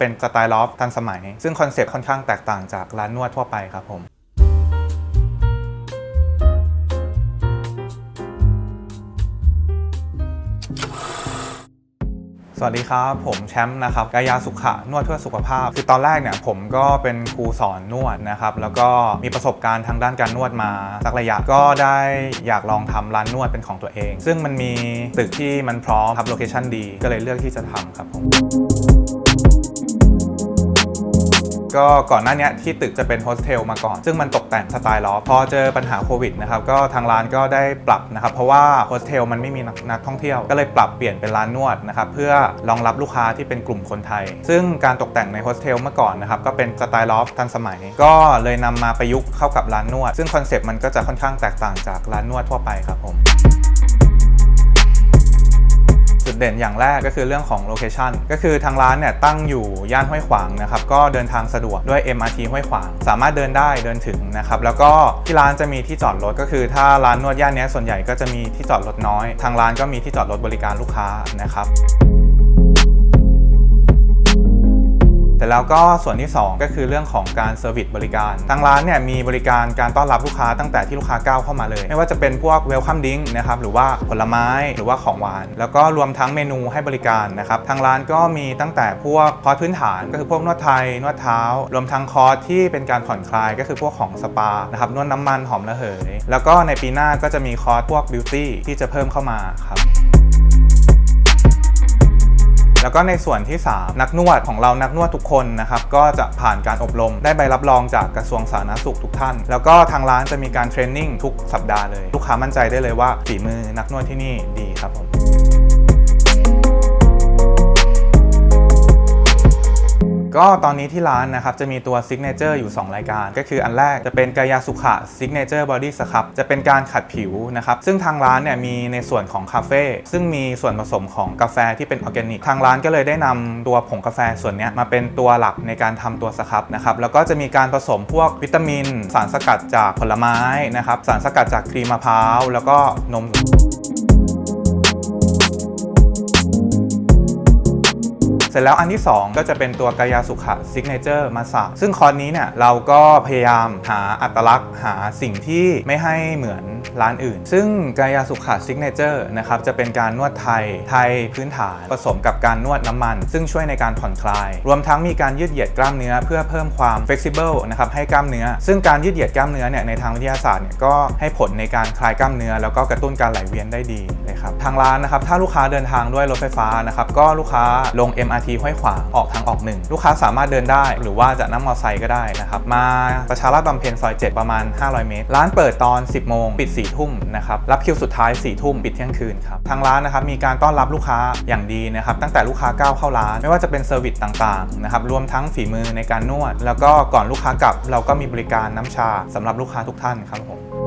เป็นสไตล์ลอฟทันสมัย ซึ่งคอนเซปต์ค่อนข้างแตกต่างจากร้านนวดทั่วไปครับผมสวัสดีครับ ผมแชมป์นะครับกายาสุขะนวดเพื่อสุขภาพ คือตอนแรกเนี่ยผมก็เป็นครูสอนนวดนะครับ แล้วก็มีประสบการณ์ทางด้านการนวดมาสักระยะก็ได้อยากลองทำร้านนวดเป็นของตัวเอง ซึ่งมันมีตึกที่มันพร้อมครับโลเคชั่นดีก็เลยเลือกที่จะทำครับผม ก็ก่อนหน้านี้ที่ตึกจะเป็นโฮสเทลมาก่อน ซึ่งมันตกแต่งสไตล์ลอฟพอเจอปัญหาโควิดนะครับก็ทางร้านก็ได้ปรับนะครับเพราะว่าโฮสเทลมันไม่มีนักท่องเที่ยว ก็เลยปรับเปลี่ยนเป็นร้านนวดนะครับเพื่อรองรับลูกค้าที่เป็นกลุ่มคนไทย ซึ่งการตกแต่งในโฮสเทลเมื่อก่อนนะครับก็เป็นสไตล์ลอฟทันสมัย ก็เลยนำมาประยุกต์เข้ากับร้านนวด ซึ่งคอนเซปต์มันก็จะค่อนข้างแตกต่างจากร้านนวดทั่วไปครับผม ดเด่นอย่างแรกก็คือเรื่องของโลเคชันก็คือทางร้านเนี่ยตั้งอยู่ย่านห้วยขวางนะครับก็เดินทางสะดวกด้วย MRT ห้วยขวาง สามารถเดินได้เดินถึงนะครับแล้วก็ที่ร้านจะมีที่จอดรถก็คือ ถ้าร้านนวดย่านนี้ส่วนใหญ่ก็จะมีที่จอดรถน้อย ทางร้านก็มีที่จอดรถบริการลูกค้านะครับ แต่แล้วก็ส่วนที่ 2 ก็คือเรื่องของการเซอร์วิสบริการ ทางร้านเนี่ยมีบริการการต้อนรับลูกค้าตั้งแต่ที่ลูกค้าก้าวเข้ามาเลย ไม่ว่าจะเป็นพวกเวลคัมดิ้งนะครับหรือว่าผลไม้หรือว่าของหวาน แล้วก็รวมทั้งเมนูให้บริการนะครับทางร้านก็มีตั้งแต่พวกคอร์สพื้นฐานก็คือพวกนวดไทยนวดเท้า รวมทั้งคอร์สที่เป็นการผ่อนคลายก็คือพวกของสปานะครับนวดน้ำมันหอมระเหย แล้วก็ในปีหน้าก็จะมีคอร์สพวกบิวตี้ที่จะเพิ่มเข้ามาครับ แล้วก็ในส่วนที่ 3 นักนวดของเรานักนวดทุกคนนะครับก็จะผ่านการอบรมได้ใบรับรองจากกระทรวงสาธารณสุขทุกท่าน แล้วก็ทางร้านจะมีการเทรนนิ่งทุกสัปดาห์เลย ลูกค้ามั่นใจได้เลยว่าฝีมือนักนวดที่นี่ดีครับผม ก็ตอนนี้ที่ร้านนะครับจะมีตัวซิกเนเจอร์อยู่ 2 รายการ ก็คืออันแรกจะเป็นกายาสุขะซิกเนเจอร์บอดี้สครับจะเป็นการขัดผิวนะครับซึ่งทางร้านเนี่ยมีในส่วนของคาเฟ่ซึ่งมีส่วนผสมของกาแฟที่เป็นออร์แกนิกทางร้านก็เลยได้นำตัวผงกาแฟส่วนนี้มาเป็นตัวหลักในการทำตัวสครับนะครับแล้วก็จะมีการผสมพวกวิตามิน สารสกัดจากผลไม้นะครับสารสกัดจากครีมมะพร้าวแล้วก็นม ร็จแล้วอันที่ 2 ก็จะเป็นตัวกายาสุขะซิกเนเจอร์มาสาซึ่งคอร์สนี้เนี่ยเราก็พยายามหาอัตลักษณ์หาสิ่งที่ไม่ให้เหมือน ร้านอื่น ซึ่งกายาสุขะซิกเนเจอร์นะครับจะเป็นการนวดไทยไทยพื้นฐานผสมกับการนวดน้ำมัน ซึ่งช่วยในการผ่อนคลาย รวมทั้งมีการยืดเหยียดกล้ามเนื้อเพื่อเพิ่มความ flexible นะครับให้กล้ามเนื้อ ซึ่งการยืดเหยียดกล้ามเนื้อเนี่ยในทางวิทยาศาสตร์เนี่ยก็ให้ผลในการคลายกล้ามเนื้อ แล้วก็กระตุ้นการไหลเวียนได้ดีเลยครับทางร้านนะครับถ้าลูกค้าเดินทางด้วยรถไฟฟ้านะครับก็ลูกค้าลง MRT ห้วยขวางออกทางออกหนึ่งลูกค้าสามารถเดินได้ หรือว่าจะนั่งมอเตอร์ไซค์ก็ได้นะครับมาประชาราษฎร์บำเพ็ญซอย 7 ประมาณ 500 เมตร ร้านเปิดตอน 10 โมง ปิด4ทุ่มนะครับรับคิวสุดท้าย4ทุ่มปิดเที่ยงคืนครับทางร้านนะครับมีการต้อนรับลูกค้าอย่างดีนะครับตั้งแต่ลูกค้าก้าวเข้าร้าน ไม่ว่าจะเป็นเซอร์วิสต่างๆนะครับรวมทั้งฝีมือในการนวด แล้วก็ก่อนลูกค้ากลับ เราก็มีบริการน้ำชาสำหรับลูกค้าทุกท่านครับผม